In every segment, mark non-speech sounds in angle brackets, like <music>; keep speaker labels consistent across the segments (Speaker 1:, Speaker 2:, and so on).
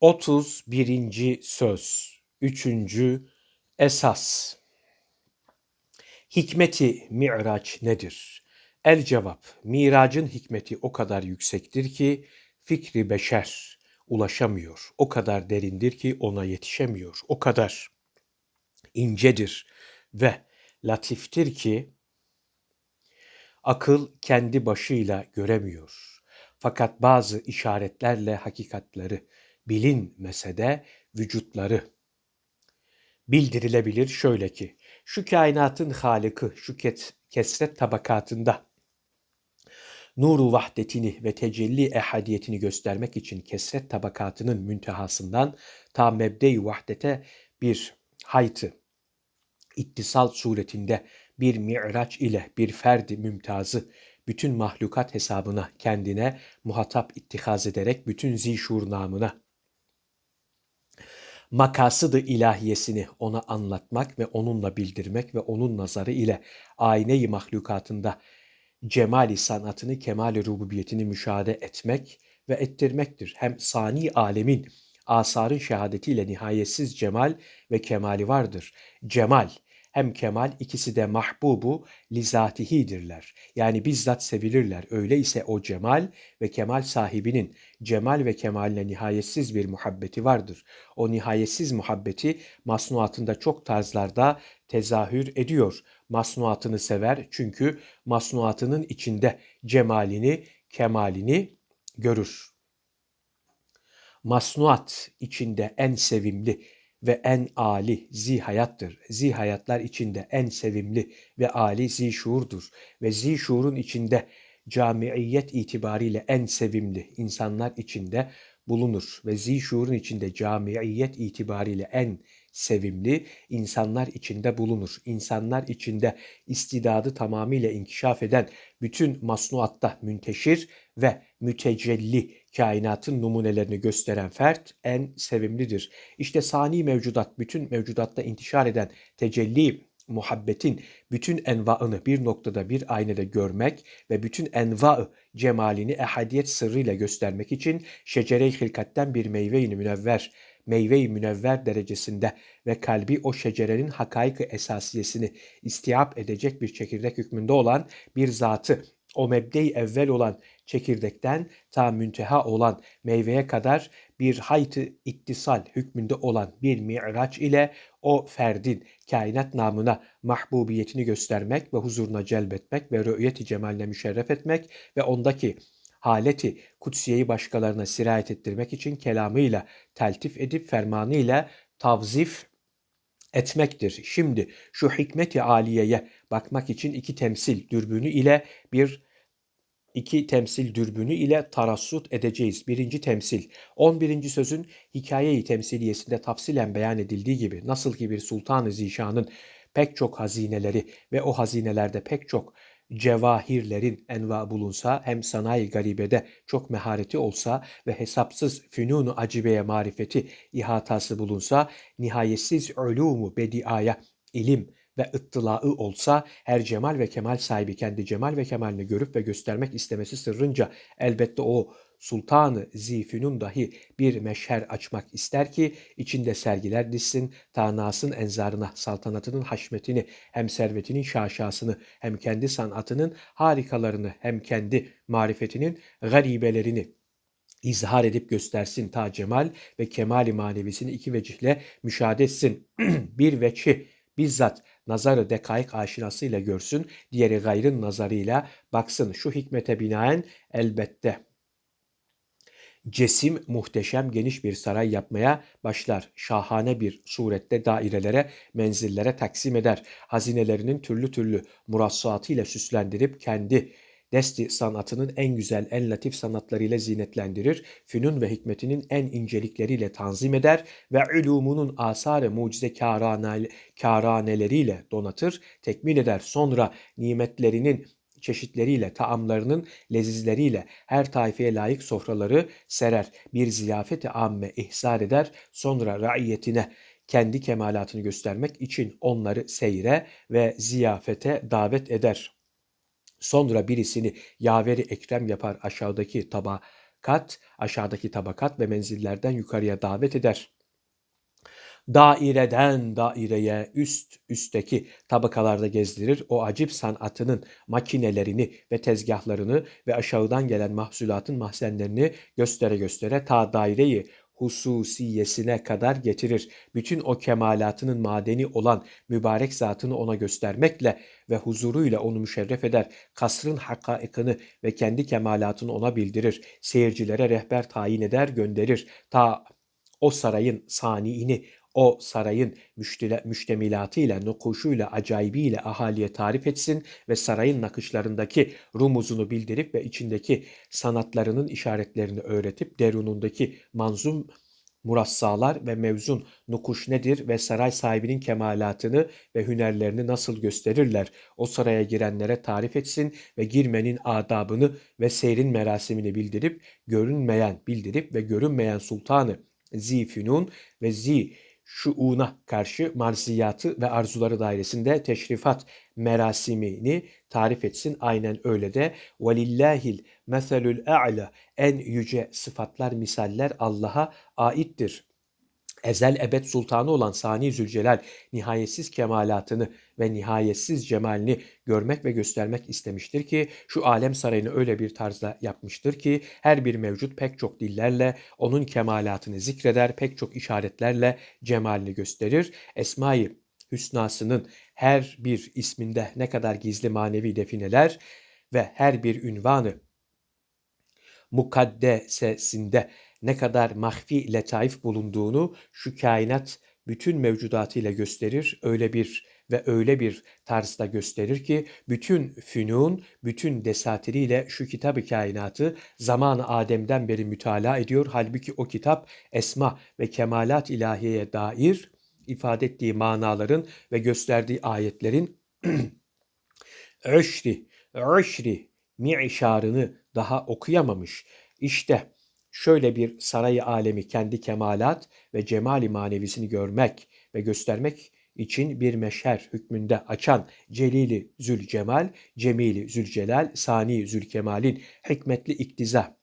Speaker 1: 31. söz 3. esas Hikmeti mi'raç nedir? El cevap, miracın hikmeti o kadar yüksektir ki fikri beşer ulaşamıyor. O kadar derindir ki ona yetişemiyor. O kadar incedir ve latiftir ki akıl kendi başıyla göremiyor. Fakat bazı işaretlerle hakikatleri bilinmese de vücutları. Bildirilebilir şöyle ki şu kainatın halıkı şu kesret tabakatında nuru vahdetini ve tecelli ehadiyetini göstermek için kesret tabakatının müntehasından ta mebde-i vahdete bir haytı ittisal suretinde bir mi'raç ile bir ferdi mümtazı bütün mahlukat hesabına kendine muhatap ittihaz ederek bütün zişur namına makasıdı ilahiyesini ona anlatmak ve onunla bildirmek ve onun nazarı ile ayneyi mahlukatında cemali sanatını, kemali rububiyetini müşahede etmek ve ettirmektir. Hem sani alemin asarın şehadetiyle nihayetsiz cemal ve kemali vardır. Cemal, hem kemal ikisi de mahbubu lizatihidirler. Yani bizzat sevilirler. Öyleyse o cemal ve kemal sahibinin cemal ve kemaline nihayetsiz bir muhabbeti vardır. O nihayetsiz muhabbeti masnuatında çok tarzlarda tezahür ediyor. Masnuatını sever çünkü masnuatının içinde cemalini, kemalini görür. Masnuat içinde en sevimli, ve en ali zihayattır. Zihayatlar içinde en sevimli ve ali zişuurdur. Ve zişuurun içinde camiiyet itibariyle en sevimli insanlar içinde bulunur. Ve zişuurun içinde camiiyet itibariyle en sevimli insanlar içinde bulunur. İnsanlar içinde istidadı tamamıyla inkişaf eden bütün masnuatta münteşir ve mütecelli kainatın numunelerini gösteren fert en sevimlidir. İşte sani mevcudat, bütün mevcudatta intişar eden tecelli muhabbetin bütün envaını bir noktada bir aynada görmek ve bütün envaı cemalini ehadiyet sırrıyla göstermek için şecere-i hilkatten bir meyve-i münevver meyve-i münevver derecesinde ve kalbi o şecerenin hakaik esasiyesini istiyap edecek bir çekirdek hükmünde olan bir zatı, o mebde evvel olan çekirdekten ta münteha olan meyveye kadar bir haytı ittisal hükmünde olan bir mi'raç ile o ferdin kainat namına mahbubiyetini göstermek ve huzuruna celbetmek ve rü'yeti cemaline müşerref etmek ve ondaki haleti kutsiyeyi başkalarına sirayet ettirmek için kelamıyla teltif edip fermanıyla tavzif etmektir. Şimdi şu hikmeti aliyeye bakmak için iki temsil dürbünü ile bir iki temsil dürbünü ile tarassut edeceğiz. Birinci temsil, 11. sözün hikayeyi temsiliyesinde tafsilen beyan edildiği gibi nasıl ki bir sultan-ı zişanın pek çok hazineleri ve o hazinelerde pek çok cevahirlerin enva bulunsa hem sanayi garibede çok mehareti olsa ve hesapsız fünunu acibeye marifeti ihatası bulunsa nihayetsiz ulumu bediaya ilim ve ıttılağı olsa her cemal ve kemal sahibi kendi cemal ve kemalini görüp ve göstermek istemesi sırrınca elbette o sultanı zifinun dahi bir meşher açmak ister ki içinde sergiler dizsin, tanasın enzarına, saltanatının haşmetini, hem servetinin şaşasını, hem kendi sanatının harikalarını, hem kendi marifetinin garibelerini izhar edip göstersin ta cemal ve kemali manevisini iki vecihle müşahede etsin. <clears throat> bir veçhi bizzat nazarı dekaik aşinasıyla görsün, diğeri gayrın nazarıyla baksın. Şu hikmete binaen elbette cesim muhteşem geniş bir saray yapmaya başlar. Şahane bir surette dairelere, menzillere taksim eder. Hazinelerinin türlü türlü murassaatıyla süslendirip kendi desti sanatının en güzel, en latif sanatlarıyla zinetlendirir, fünun ve hikmetinin en incelikleriyle tanzim eder ve ulumunun asar-ı mucize kâraneleriyle donatır, tekmil eder. Sonra nimetlerinin çeşitleriyle, taamlarının lezizleriyle her taifeye layık sofraları serer. Bir ziyafeti amme ihsar eder. Sonra raiyetine kendi kemalatını göstermek için onları seyre ve ziyafete davet eder. Sonra birisini yaveri ekrem yapar aşağıdaki taba tabakat, aşağıdaki tabakat ve menzillerden yukarıya davet eder. Daireden daireye, üst üstteki tabakalarda gezdirir. O acip sanatının makinelerini ve tezgahlarını ve aşağıdan gelen mahsulatın mahzenlerini göstere göstere ta daireyi hususiyesine kadar getirir. Bütün o kemalatının madeni olan mübarek zatını ona göstermekle ve huzuruyla onu müşerref eder. Kasrın hakaikını ve kendi kemalatını ona bildirir. Seyircilere rehber tayin eder, gönderir. Ta o sarayın saniini, o sarayın müştemilatıyla, nukuşuyla, acayibiyle ahaliye tarif etsin ve sarayın nakışlarındaki rumuzunu bildirip ve içindeki sanatlarının işaretlerini öğretip derunundaki manzum murassalar ve mevzun nukuş nedir ve saray sahibinin kemalatını ve hünerlerini nasıl gösterirler. O saraya girenlere tarif etsin ve girmenin adabını ve seyrin merasimini bildirip görünmeyen bildirip ve görünmeyen sultanı Zifinun ve Zi şuuna karşı marziyatı ve arzuları dairesinde teşrifat merasimini tarif etsin. Aynen öyle de velillahil meselül a'la en yüce sıfatlar misaller Allah'a aittir ezel ebed sultanı olan Sani Zülcelal nihayetsiz kemalatını ve nihayetsiz cemalini görmek ve göstermek istemiştir ki şu alem sarayını öyle bir tarzda yapmıştır ki her bir mevcut pek çok dillerle onun kemalatını zikreder, pek çok işaretlerle cemalini gösterir. Esma-i Hüsnasının her bir isminde ne kadar gizli manevi defineler ve her bir ünvanı mukaddesesinde ne kadar mahfi letaif bulunduğunu şu kainat bütün mevcudatıyla gösterir. Öyle bir ve öyle bir tarzda gösterir ki bütün fünun, bütün desatiriyle şu kitabı kainatı zamanı Adem'den beri mütalaa ediyor. Halbuki o kitap esma ve kemalat ilahiyeye dair ifade ettiği manaların ve gösterdiği ayetlerin <clears throat> öşri, öşri mi'şarını daha okuyamamış. İşte şöyle bir sarayı alemi kendi kemalat ve cemali manevisini görmek ve göstermek için bir meşher hükmünde açan Celili Zülcemal, Cemili Zülcelal, Sani Zülkemal'in hikmetli iktiza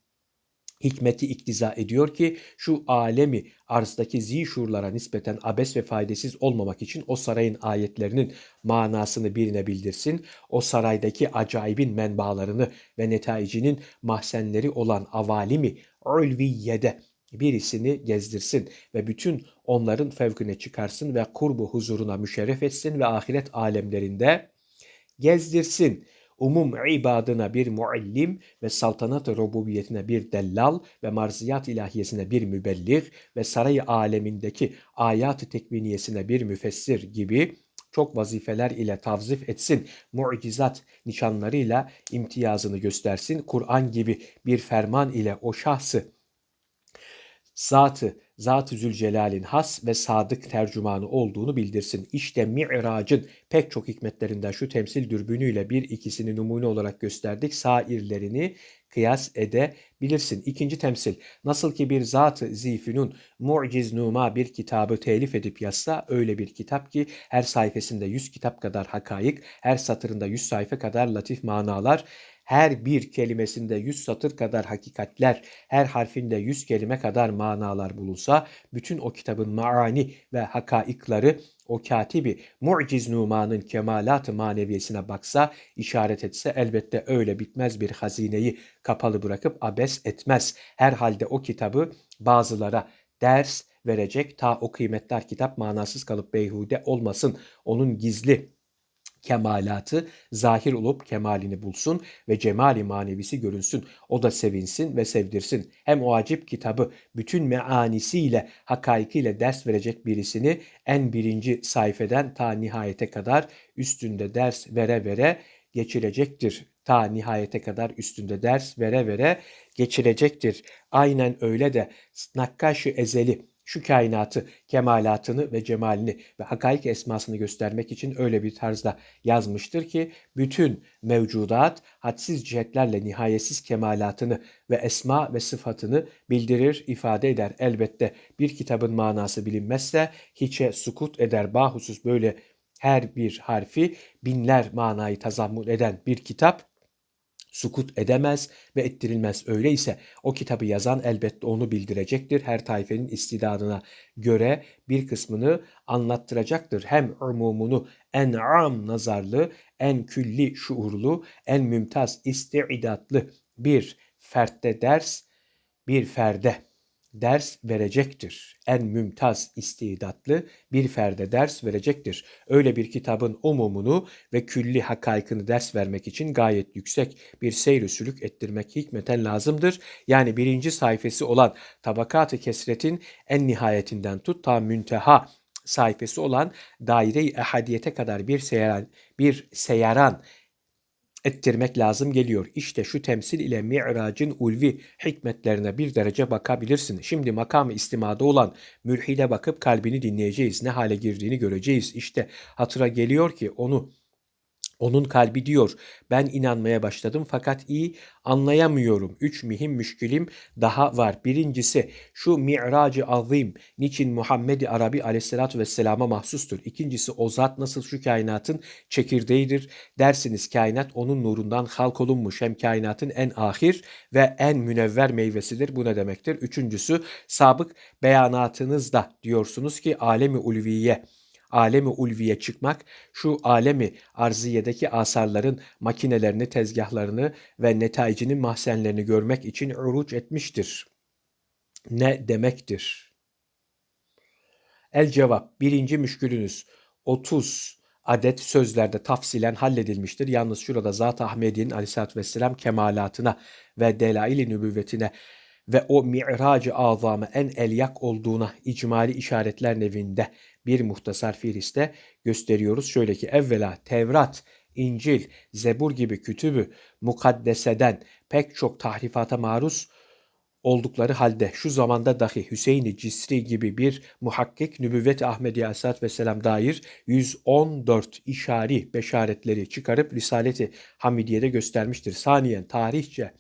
Speaker 1: hikmeti iktiza ediyor ki şu alemi arzdaki zişurlara nispeten abes ve faydasız olmamak için o sarayın ayetlerinin manasını birine bildirsin. O saraydaki acayibin menbalarını ve netaicinin mahzenleri olan avalimi ulviyede birisini gezdirsin ve bütün onların fevkine çıkarsın ve kurbu huzuruna müşerref etsin ve ahiret alemlerinde gezdirsin umum ibadına bir muallim ve saltanat-ı rububiyetine bir dellal ve marziyat ilahiyesine bir mübelliğ ve saray alemindeki ayat-ı tekviniyesine bir müfessir gibi çok vazifeler ile tavzif etsin, mucizat nişanlarıyla imtiyazını göstersin, Kur'an gibi bir ferman ile o şahsı zatı, Zat-ı Zülcelal'in has ve sadık tercümanı olduğunu bildirsin. İşte Mi'rac'ın pek çok hikmetlerinden şu temsil dürbünüyle bir ikisini numune olarak gösterdik. Sairlerini kıyas edebilirsin. İkinci temsil nasıl ki bir zat-ı zifinun muciz numa bir kitabı telif edip yazsa öyle bir kitap ki her sayfasında yüz kitap kadar hakayık, her satırında yüz sayfa kadar latif manalar, her bir kelimesinde yüz satır kadar hakikatler, her harfinde yüz kelime kadar manalar bulunsa, bütün o kitabın maani ve hakaikları o katibi muciz numanın kemalat-ı maneviyesine baksa, işaret etse elbette öyle bitmez bir hazineyi kapalı bırakıp abes etmez. Herhalde o kitabı bazılara ders verecek ta o kıymetler kitap manasız kalıp beyhude olmasın. Onun gizli kemalatı zahir olup kemalini bulsun ve cemali manevisi görünsün. O da sevinsin ve sevdirsin. Hem o acip kitabı bütün meanisiyle, hakaikiyle ders verecek birisini en birinci sayfeden ta nihayete kadar üstünde ders vere vere geçirecektir. Ta nihayete kadar üstünde ders vere vere geçirecektir. Aynen öyle de nakkaş ezeli şu kainatı, kemalatını ve cemalini ve hakaik esmasını göstermek için öyle bir tarzda yazmıştır ki bütün mevcudat hadsiz cihetlerle nihayetsiz kemalatını ve esma ve sıfatını bildirir, ifade eder. Elbette bir kitabın manası bilinmezse hiçe sukut eder. Bahusus böyle her bir harfi binler manayı tazammun eden bir kitap sukut edemez ve ettirilmez. Öyleyse o kitabı yazan elbette onu bildirecektir. Her tayfenin istidadına göre bir kısmını anlattıracaktır. Hem umumunu en am nazarlı, en külli şuurlu, en mümtaz istidatlı bir fertte ders, bir ferde ders verecektir. En mümtaz istidatlı bir ferde ders verecektir. Öyle bir kitabın umumunu ve külli hakaykını ders vermek için gayet yüksek bir seyri sülük ettirmek hikmeten lazımdır. Yani birinci sayfası olan tabakat-ı kesretin en nihayetinden tut ta münteha sayfası olan daire-i ehadiyete kadar bir seyaran, bir seyaran ettirmek lazım geliyor. İşte şu temsil ile mi'racın ulvi hikmetlerine bir derece bakabilirsin. Şimdi makamı istimada olan mülhide bakıp kalbini dinleyeceğiz. Ne hale girdiğini göreceğiz. İşte hatıra geliyor ki onu onun kalbi diyor, ben inanmaya başladım fakat iyi anlayamıyorum. Üç mühim müşkilim daha var. Birincisi şu mi'racı azim niçin Muhammed-i Arabi aleyhissalatü vesselama mahsustur. İkincisi o zat nasıl şu kainatın çekirdeğidir dersiniz. Kainat onun nurundan halk olunmuş. Hem kainatın en ahir ve en münevver meyvesidir. Bu ne demektir? Üçüncüsü sabık beyanatınızda diyorsunuz ki alemi ulviye alemi ulviye çıkmak, şu alemi arziyedeki asarların makinelerini, tezgahlarını ve netaicinin mahzenlerini görmek için uruç etmiştir. Ne demektir? El cevap, birinci müşkülünüz 30 adet sözlerde tafsilen halledilmiştir. Yalnız şurada Zat-ı Ahmedi'nin aleyhissalatü vesselam kemalatına ve delail-i nübüvvetine ve o mi'racı azamı en elyak olduğuna icmali işaretler nevinde bir muhtasar firiste gösteriyoruz. Şöyle ki evvela Tevrat, İncil, Zebur gibi kütübü mukaddeseden pek çok tahrifata maruz oldukları halde şu zamanda dahi Hüseyin-i Cisri gibi bir muhakkik nübüvvet Ahmedi Aleyhisselatü Vesselam dair 114 işari beşaretleri çıkarıp Risaleti Hamidiye'de göstermiştir. Saniyen tarihçe,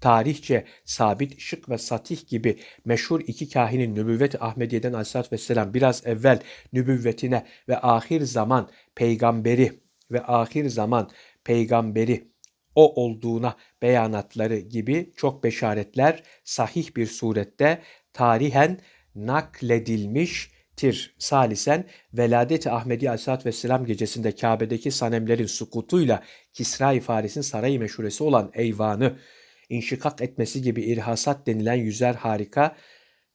Speaker 1: tarihçe sabit, şık ve satih gibi meşhur iki kahinin nübüvvet Ahmediye'den Aleyhisselatü Vesselam biraz evvel nübüvvetine ve ahir zaman peygamberi ve ahir zaman peygamberi o olduğuna beyanatları gibi çok beşaretler sahih bir surette tarihen nakledilmiştir. Salisen Veladet-i Ahmedi Aleyhisselatü Vesselam gecesinde Kabe'deki sanemlerin sukutuyla Kisra-i Faris'in sarayı meşhuresi olan Eyvan'ı inşikak etmesi gibi irhasat denilen yüzer harika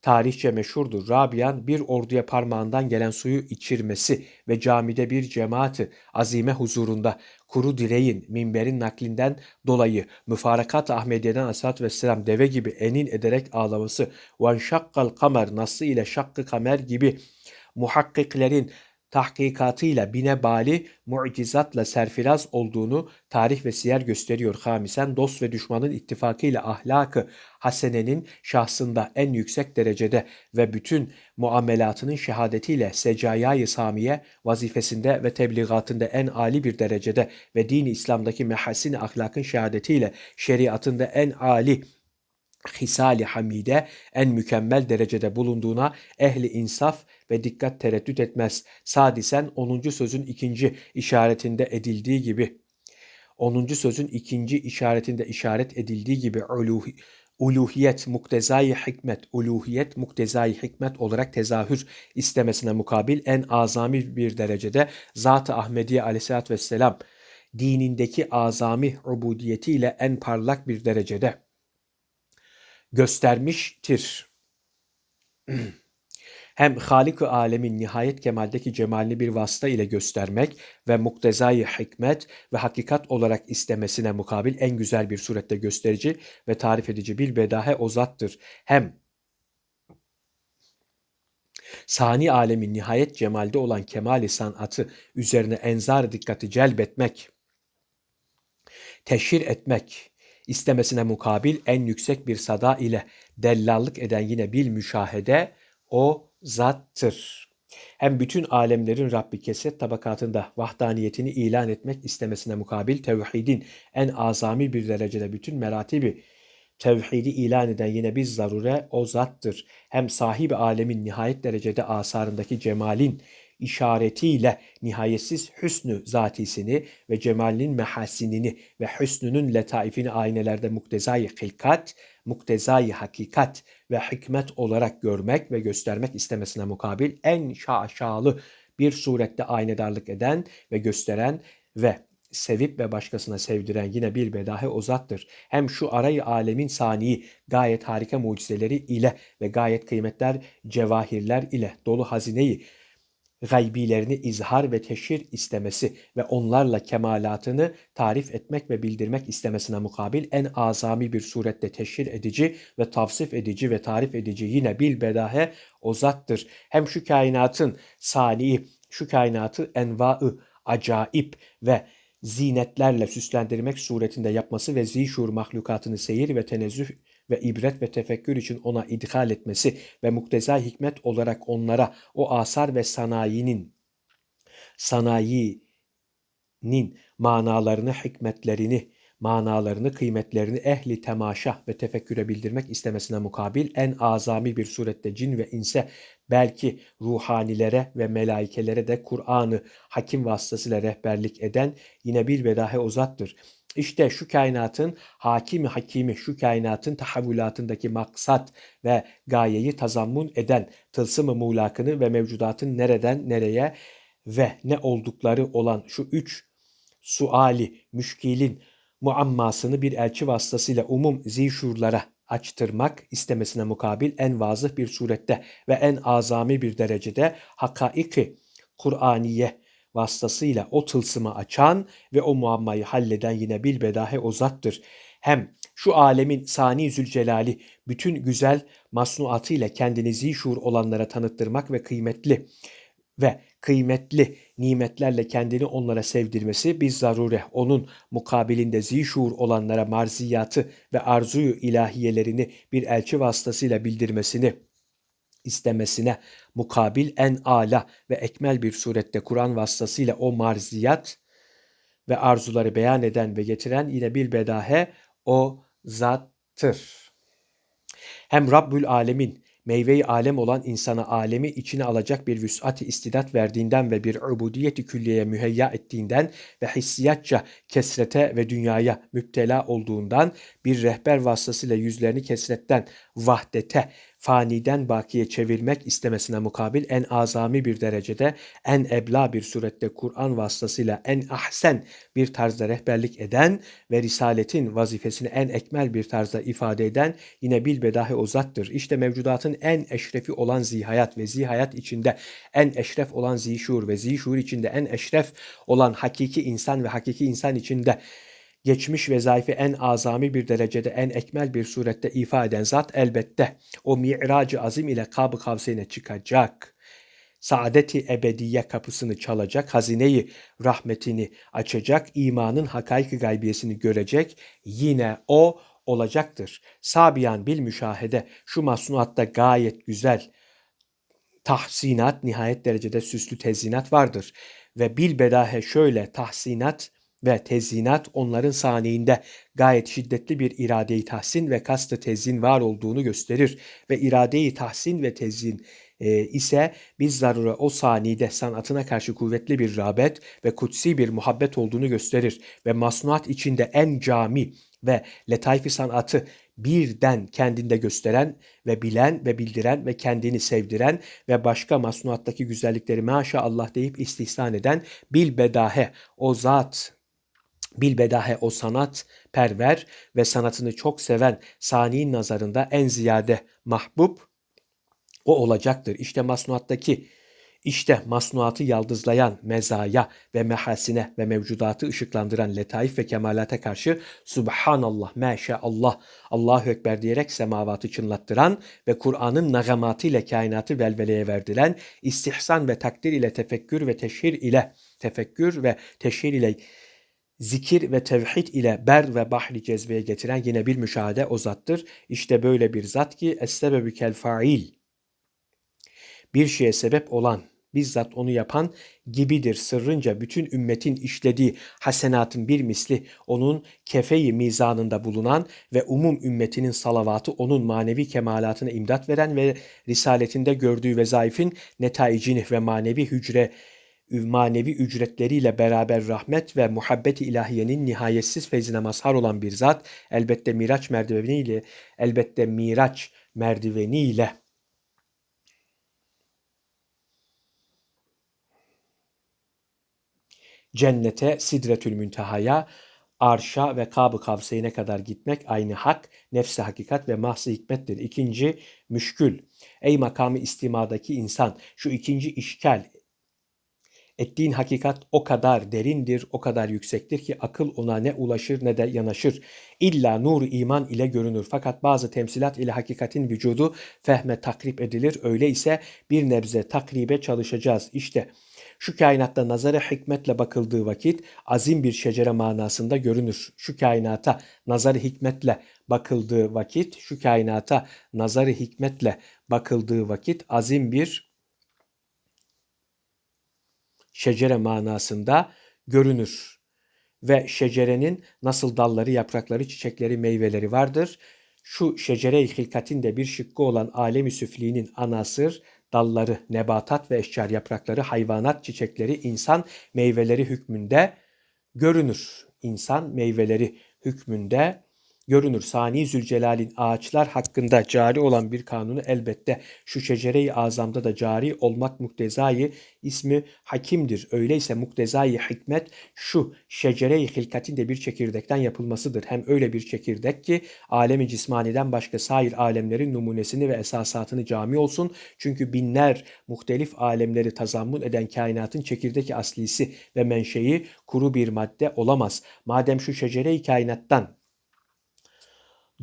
Speaker 1: tarihçe meşhurdur. Rabian bir orduya parmağından gelen suyu içirmesi ve camide bir cemaati azime huzurunda kuru direğin, minberin naklinden dolayı müfarakat Ahmediye'den ve Vesselam deve gibi enin ederek ağlaması, van şakkal kamer nasıl ile şakkı kamer gibi muhakkiklerin tahkikatıyla binebali mucizatla serfiraz olduğunu tarih ve siyer gösteriyor. Hamisen dost ve düşmanın ittifakıyla ahlakı hasenenin şahsında en yüksek derecede ve bütün muamelatının şehadetiyle secayayı samiye vazifesinde ve tebligatında en ali bir derecede ve dini İslam'daki mehasin ahlakın şehadetiyle şeriatında en ali hisali hamide en mükemmel derecede bulunduğuna ehli insaf ve dikkat tereddüt etmez. Sadisen 10. sözün ikinci işaretinde edildiği gibi 10. sözün ikinci işaretinde işaret edildiği gibi uluhi, uluhiyet muktezai hikmet, uluhiyet muktezai hikmet olarak tezahür istemesine mukabil en azami bir derecede Zat-ı Ahmediye aleyhissalatü vesselam dinindeki azami ubudiyetiyle en parlak bir derecede göstermiştir. Hem Halik-ı Alemin nihayet kemaldeki cemalini bir vasıta ile göstermek ve muktezai hikmet ve hakikat olarak istemesine mukabil en güzel bir surette gösterici ve tarif edici bir bedahe o zattır. Hem sani alemin nihayet cemalde olan kemali sanatı üzerine enzar dikkati celbetmek, teşhir etmek, istemesine mukabil en yüksek bir sada ile dellallık eden yine bir müşahede o zattır. Hem bütün alemlerin Rabbi keset tabakatında vahdaniyetini ilan etmek istemesine mukabil tevhidin en azami bir derecede bütün meratibi tevhidi ilan eden yine bir zarure o zattır. Hem sahibi alemin nihayet derecede asarındaki cemalin işaretiyle nihayetsiz hüsnü zatisini ve cemalinin mehasinini ve hüsnünün letaifini aynelerde muktezai hilkat, muktezai hakikat ve hikmet olarak görmek ve göstermek istemesine mukabil en şaşalı bir surette aynedarlık eden ve gösteren ve sevip ve başkasına sevdiren yine bir bedahe o. Hem şu arayı alemin saniyi gayet harika mucizeleri ile ve gayet kıymetler cevahirler ile dolu hazineyi gaybilerini izhar ve teşhir istemesi ve onlarla kemalatını tarif etmek ve bildirmek istemesine mukabil en azami bir surette teşhir edici ve tavsif edici ve tarif edici yine bil bedahe o zattır. Hem şu kainatın saniyi, şu kainatı envaı, acayip ve zinetlerle süslendirmek suretinde yapması ve zişur mahlukatını seyir ve tenezzüh ve ibret ve tefekkür için ona idhal etmesi ve mukteza hikmet olarak onlara o asar ve sanayinin sanayinin manalarını, hikmetlerini, manalarını, kıymetlerini ehli temaşa ve tefekküre bildirmek istemesine mukabil en azami bir surette cin ve inse belki ruhanilere ve melaikelere de Kur'an'ı hakim vasıtasıyla rehberlik eden yine bir vedahe uzattır. İşte şu kainatın hakimi hakimi, şu kainatın tahavvülatındaki maksat ve gayeyi tazammun eden tılsım-ı muğlakını ve mevcudatın nereden nereye ve ne oldukları olan şu üç suali, müşkilin muammasını bir elçi vasıtasıyla umum zişurlara açtırmak istemesine mukabil en vazıh bir surette ve en azami bir derecede hakaiki Kur'aniye vasıtasıyla o tılsımı açan ve o muammayı halleden yine bilbedahe o zattır. Hem şu alemin sani zülcelali bütün güzel masnuatıyla kendini zişur olanlara tanıttırmak ve kıymetli ve kıymetli nimetlerle kendini onlara sevdirmesi bir zarure. Onun mukabilinde zişur olanlara marziyatı ve arzuyu ilahiyelerini bir elçi vasıtasıyla bildirmesini istemesine mukabil en ala ve ekmel bir surette Kur'an vasıtasıyla o marziyat ve arzuları beyan eden ve getiren yine bir bedahe o zattır. Hem Rabbül Alemin meyveyi alem olan insana alemi içine alacak bir vüs'at-i istidat verdiğinden ve bir ubudiyeti külliyeye müheyya ettiğinden ve hissiyatça kesrete ve dünyaya müptela olduğundan bir rehber vasıtasıyla yüzlerini kesretten vahdete faniden bakiye çevirmek istemesine mukabil en azami bir derecede, en ebla bir surette Kur'an vasıtasıyla en ahsen bir tarzda rehberlik eden ve risaletin vazifesini en ekmel bir tarzda ifade eden yine bilbedahi o zattır. İşte mevcudatın en eşrefi olan zihayat ve zihayat içinde en eşref olan zişur ve zişur içinde en eşref olan hakiki insan ve hakiki insan içinde geçmiş vezaifi en azami bir derecede, en ekmel bir surette ifa eden zat elbette o mi'racı azim ile kab-ı kavseyne çıkacak. Saadeti ebediye kapısını çalacak, hazineyi rahmetini açacak, imanın hakaiki gaybiyesini görecek, yine o olacaktır. Sabiyan bil müşahede şu masnuatta gayet güzel tahsinat, nihayet derecede süslü tezinat vardır. Ve bil bedahe şöyle tahsinat, ve tezyinat onların saniinde gayet şiddetli bir iradeyi tahsin ve kastı tezyin var olduğunu gösterir. Ve iradeyi tahsin ve tezyin e, ise biz zarura o saniyede sanatına karşı kuvvetli bir rağbet ve kutsi bir muhabbet olduğunu gösterir. Ve masnuat içinde en cami ve letayfi sanatı birden kendinde gösteren ve bilen ve bildiren ve kendini sevdiren ve başka masnuattaki güzellikleri maşallah deyip istihsan eden bil bedahe o zat Bilbedahe o sanat perver ve sanatını çok seven sani'nin nazarında en ziyade mahbub o olacaktır. İşte masnuattaki işte masnuatı yaldızlayan mezaya ve mehasine ve mevcudatı ışıklandıran letaif ve kemalate karşı Subhanallah, Maşallah, Allahu Ekber diyerek semavatı çınlattıran ve Kur'an'ın nagamatı ile kainatı velveleye verdiren, istihsan ve takdir ile tefekkür ve teşhir ile tefekkür ve teşhir ile zikir ve tevhid ile ber ve bahri cezbeye getiren yine bir müşahede o zattır. İşte böyle bir zat ki es-sebebü kel fail. Bir şeye sebep olan bizzat onu yapan gibidir. Sırrınca bütün ümmetin işlediği hasenatın bir misli onun kefeyi mizanında bulunan ve umum ümmetinin salavatı onun manevi kemalatına imdat veren ve risaletinde gördüğü vezaifin netaicini ve manevi hücre manevi ücretleriyle beraber rahmet ve muhabbeti ilahiyenin nihayetsiz feyzine mazhar olan bir zat elbette miraç merdiveniyle elbette miraç merdiveniyle cennete, sidretül müntehaya, arşa ve kabı kavseyine kadar gitmek aynı hak, nefsi hakikat ve mahsı hikmettir. İkinci, müşkül. Ey makamı istimadaki insan, şu ikinci işgal, Ettiğin hakikat o kadar derindir, o kadar yüksektir ki akıl ona ne ulaşır ne de yanaşır. İlla nur iman ile görünür. Fakat bazı temsilat ile hakikatin vücudu fehme takrip edilir. Öyle ise bir nebze takribe çalışacağız. İşte şu kainatta nazara hikmetle bakıldığı vakit azim bir şecere manasında görünür. Şu kainata nazarı hikmetle bakıldığı vakit, şu kainata nazarı hikmetle bakıldığı vakit azim bir şecere manasında görünür. Ve şecerenin nasıl dalları, yaprakları, çiçekleri, meyveleri vardır. Şu şecere-i hilkatin de bir şıkkı olan alemi süfliğinin anasır, dalları, nebatat ve eşcar yaprakları, hayvanat, çiçekleri, insan meyveleri hükmünde görünür. İnsan meyveleri hükmünde görünür. Sani Zülcelal'in ağaçlar hakkında cari olan bir kanunu elbette şu şecere-i azamda da cari olmak muktezayı ismi hakimdir. Öyleyse muktezayı hikmet şu şecere-i hilkatin de bir çekirdekten yapılmasıdır. Hem öyle bir çekirdek ki alemi cismaniden başka sair alemlerin numunesini ve esasatını cami olsun. Çünkü binler muhtelif alemleri tazammun eden kainatın çekirdek aslisi ve menşei kuru bir madde olamaz. Madem şu şecere-i kainattan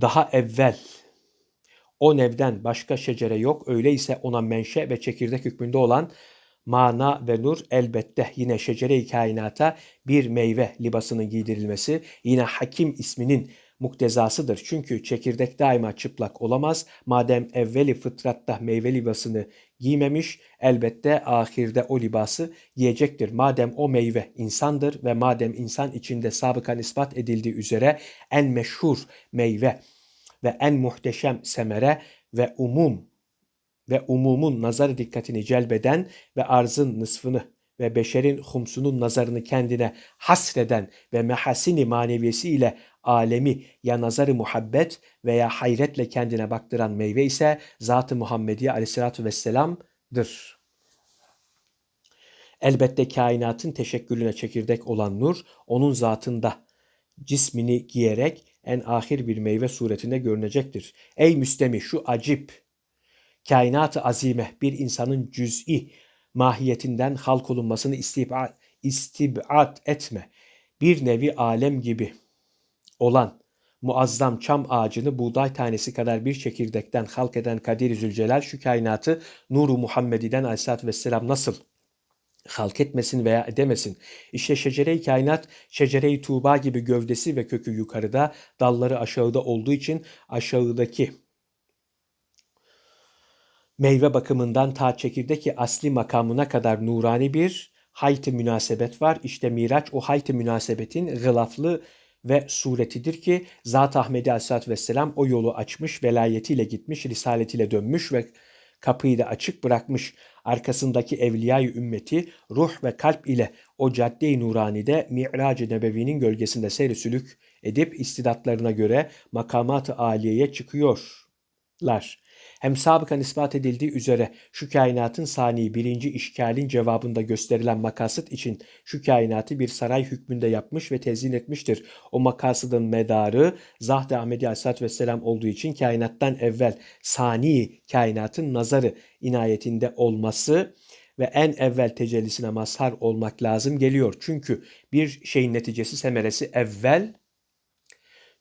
Speaker 1: daha evvel o nevden başka şecere yok. Öyleyse ona menşe ve çekirdek hükmünde olan mana ve nur elbette yine şecere-i kainata bir meyve libasının giydirilmesi yine hakim isminin muktezasıdır. Çünkü çekirdek daima çıplak olamaz. Madem evveli fıtratta meyve libasını giymemiş, elbette ahirde o libası giyecektir. Madem o meyve insandır ve madem insan içinde sabıkan ispat edildiği üzere en meşhur meyve ve en muhteşem semere ve umum ve umumun nazar dikkatini celbeden ve arzın nısfını ve beşerin humsunun nazarını kendine hasreden ve mehasini maneviyesi ile alemi ya nazarı muhabbet veya hayretle kendine baktıran meyve ise Zat-ı Muhammediye aleyhissalatü vesselam'dır. Elbette kainatın teşekkülüne çekirdek olan nur, onun zatında cismini giyerek en ahir bir meyve suretinde görünecektir. Ey müstemi şu acip, kainat-ı azime bir insanın cüz'i mahiyetinden halk olunmasını istibad, istibad etme. Bir nevi alem gibi olan muazzam çam ağacını buğday tanesi kadar bir çekirdekten halk eden Kadir Zülcelal şu kainatı Nuru Muhammedi'den aleyhissalatü vesselam nasıl halk etmesin veya edemesin. İşte şecere-i kainat, şecere-i tuğba gibi gövdesi ve kökü yukarıda, dalları aşağıda olduğu için aşağıdaki meyve bakımından ta çekirdeki asli makamına kadar nurani bir hayt münasebet var. İşte Miraç o hayt münasebetin gılaflı ve suretidir ki Zat Ahmedi Aleyhisselatü Vesselam o yolu açmış, velayetiyle gitmiş, risaletiyle dönmüş ve kapıyı da açık bırakmış. Arkasındaki evliyayı ümmeti ruh ve kalp ile o cadde-i nuranide Mi'rac-ı Nebevi'nin gölgesinde seyri edip istidatlarına göre makamat-ı aliyeye çıkıyorlar. Hem sabıkan ispat edildiği üzere şu kainatın sani birinci işgalin cevabında gösterilen makasıt için şu kainatı bir saray hükmünde yapmış ve tezyin etmiştir. O makasıdın medarı Zahd-ı Ahmedi Aleyhisselatü Vesselam olduğu için kainattan evvel sani kainatın nazarı inayetinde olması ve en evvel tecellisine mazhar olmak lazım geliyor. Çünkü bir şeyin neticesi semeresi evvel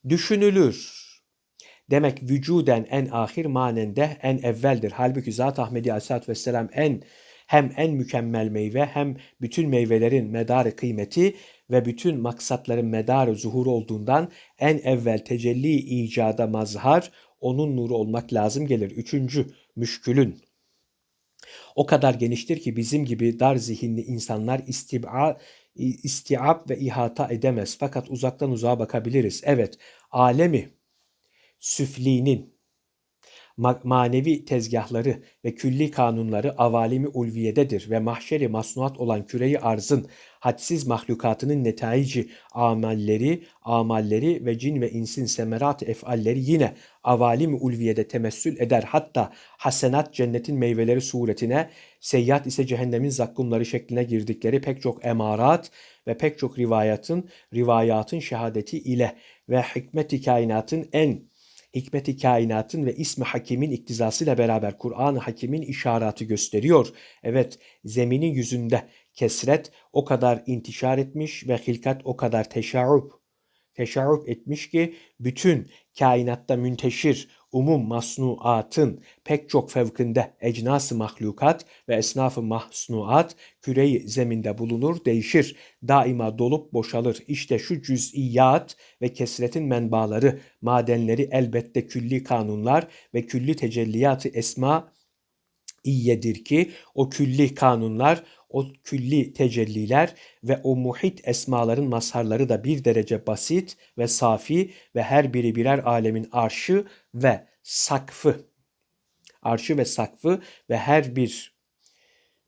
Speaker 1: düşünülür Demek vücuden en ahir manende en evveldir. Halbuki Zat Ahmedi Aleyhisselatü Vesselam en hem en mükemmel meyve hem bütün meyvelerin medarı kıymeti ve bütün maksatların medarı zuhur olduğundan en evvel tecelli icada mazhar onun nuru olmak lazım gelir. Üçüncü müşkülün O kadar geniştir ki bizim gibi dar zihinli insanlar istib'a, istiab ve ihata edemez. Fakat uzaktan uzağa bakabiliriz. Evet, alemi süflinin manevi tezgahları ve külli kanunları avalimi ulviyededir ve mahşeri masnuat olan küreyi arzın hadsiz mahlukatının netaici amelleri, amalleri ve cin ve insin semerat efalleri yine avalim ulviyede temessül eder. Hatta hasenat cennetin meyveleri suretine, seyyat ise cehennemin zakkumları şekline girdikleri pek çok emarat ve pek çok rivayatın, rivayatın şehadeti ile ve hikmet-i kainatın en hikmeti kainatın ve ismi hakimin iktizasıyla beraber Kur'an-ı Hakim'in işaratı gösteriyor. Evet zeminin yüzünde kesret o kadar intişar etmiş ve hilkat o kadar teşarrup teşarrup etmiş ki bütün kainatta münteşir umum masnuatın pek çok fevkinde ecnas mahlukat ve esnaf-ı küreyi zeminde bulunur, değişir, daima dolup boşalır. İşte şu cüz'iyat ve kesretin menbaları, madenleri elbette külli kanunlar ve külli tecelliyatı esma iyedir ki o külli kanunlar, o külli tecelliler ve o muhit esmaların mazharları da bir derece basit ve safi ve her biri birer alemin arşı ve sakfı. Arşı ve sakfı ve her bir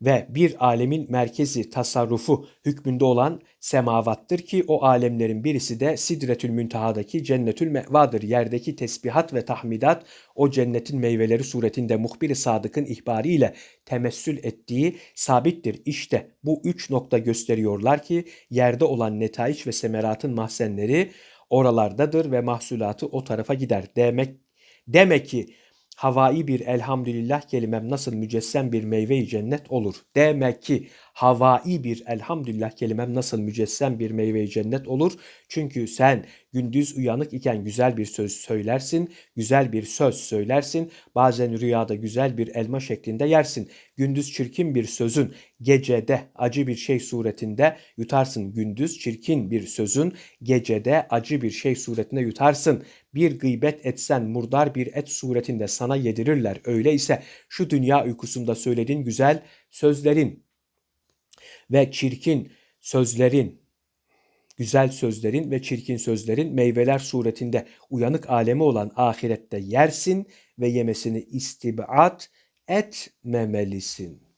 Speaker 1: ve bir alemin merkezi tasarrufu hükmünde olan semavattır ki o alemlerin birisi de Sidretül Münteha'daki Cennetül Mevadır. Yerdeki tesbihat ve tahmidat o cennetin meyveleri suretinde muhbir-i sadıkın ihbariyle temessül ettiği sabittir. İşte bu üç nokta gösteriyorlar ki yerde olan netaiç ve semeratın mahzenleri oralardadır ve mahsulatı o tarafa gider. Demek demek ki havai bir elhamdülillah kelimem nasıl mücessem bir meyve-i cennet olur. Demek ki havai bir elhamdülillah kelimem nasıl mücessem bir meyve-i cennet olur. Çünkü sen gündüz uyanık iken güzel bir söz söylersin, güzel bir söz söylersin. Bazen rüyada güzel bir elma şeklinde yersin. Gündüz çirkin bir sözün, gecede acı bir şey suretinde yutarsın. Gündüz çirkin bir sözün, gecede acı bir şey suretinde yutarsın. Bir gıybet etsen murdar bir et suretinde sana yedirirler. Öyleyse şu dünya uykusunda söylediğin güzel sözlerin ve çirkin sözlerin, güzel sözlerin ve çirkin sözlerin meyveler suretinde uyanık alemi olan ahirette yersin ve yemesini istibat etmemelisin.''